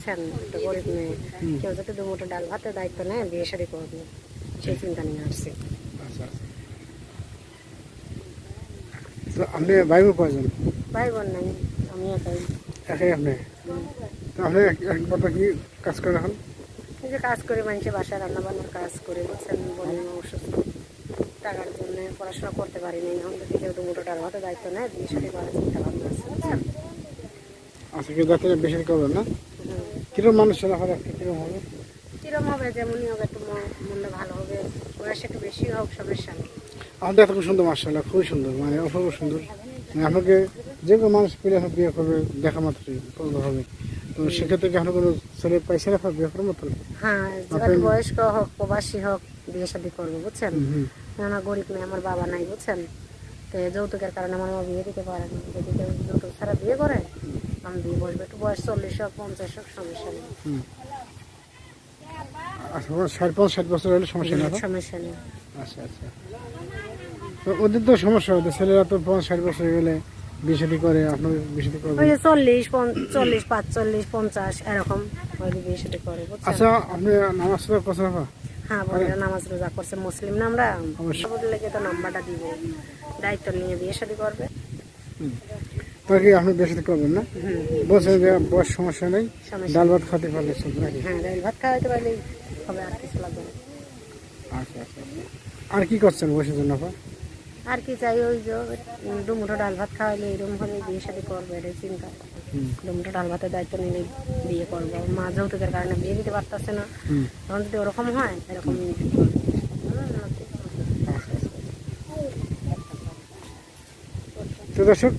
বুঝছেন একটা গরিব মেয়ে। কেউ যদি দুমুটো ডাল ভাতের দায়িত্ব নেয় বিয়ে শাড়ি করবে। সেই চিন্তা নিয়ে আসছি। আচ্ছা। তো আপনি ভাই বোন কয়জন? ভাই বোন নাই আমি একাই একাই আপনি? তো আপনি এক- তো কি কাজ করেন এখন? যে কাজ করে মানুষের বাসায় রান্না বান্নার কাজ করে বুঝছেন বোন অসুস্থ। টাকার জন্য পড়াশোনা করতে পারিনি এখন যদি কেউ দুমুটো ডাল ভাতের দায়িত্ব নেয় বিয়ে শাড়ি করার চিন্তা ভাবনা আছে আচ্ছা কেউ যাতে বেশি করবেন না? হুম। কীরকম মানুষ হবে একটা কীরকম হবে? কিরম হবে? যেমনই হবে একটু মন- মনটা ভালো হবে। বয়স একটু বেশি হোক সমস্যা নেই আমাদের এত সুন্দর মার্শাল্লাহ খুবই সুন্দর মানে অপূর্ব সুন্দর। মানে আপনাকে যে কোনো মানুষ পেলে আপনার বিয়ে করবে দেখা মাত্রই পছন্দ হবে। তো সেক্ষেত্রে কি আপনার কোনো ছেলে পাইছেন আপনার বিয়ে করার মতো? হ্যাঁ বয়স্ক হোক প্রবাসী হোক বিয়ে শাদি করব বুঝছেন। না গরিব নেই আমার বাবা নাই বুঝছেন? তো যৌতুকের কারণে আমার মা বিয়ে দিতে পারে না। যদি কেউ যৌতুক ছাড়া বিয়ে করে আমি বিয়ে বসবো একটু বয়স চল্লিশ হোক পঞ্চাশ হোক সমস্যা নেই। হুম। আচ্ছা ষাট পঞ্চাশ ষাট বছর হলে সমস্যা নেই সমস্যা নেই। আচ্ছা আচ্ছা। তো ওদের তো সমস্যা হতো ছেলেরা তো পঞ্চাশ ষাট বছর গেলে বিয়ে শাদী করে আপনার করবে ওই চল্লিশ চল্লিশ পাঁচচল্লিশ পঞ্চাশ এরকম ওই শাদি করে আচ্ছা আপনি নামাজ পড়া করছেন আপা হ্যাঁ বোনেরা নামাজ রোজা করছে মুসলিম না আমরা। বললে তো নাম্বারটা দিব। দায়িত্ব নিয়ে বিয়ে শাদি করবে। তো আপনি বিয়ে শাদী করবেন না। বলছেন যে বয়স সমস্যা নেই। ডাল ভাত খাতে পারলে চলবে নাকি? হ্যাঁ ভাত খাওয়াইতে পারলেই হবে আর কিছু লাগবে না। আচ্ছা আচ্ছা আচ্ছা। আর কি করছেন বয়সের জন্য আপা? আর কি চাই ওই যে দুমুঠো ডাল ভাত খাওয়াইলে এরকম হলে বিয়ে শাদি করবে এটাই চিন্তা। দুমুঠো ডাল ভাতের দায়িত্ব নিলে বিয়ে করব। মা যৌতুকের কারণে বিয়ে দিতে পারতেছে না তখন যদি ওরকম হয় এরকম আচ্ছা আচ্ছা। তো দর্শক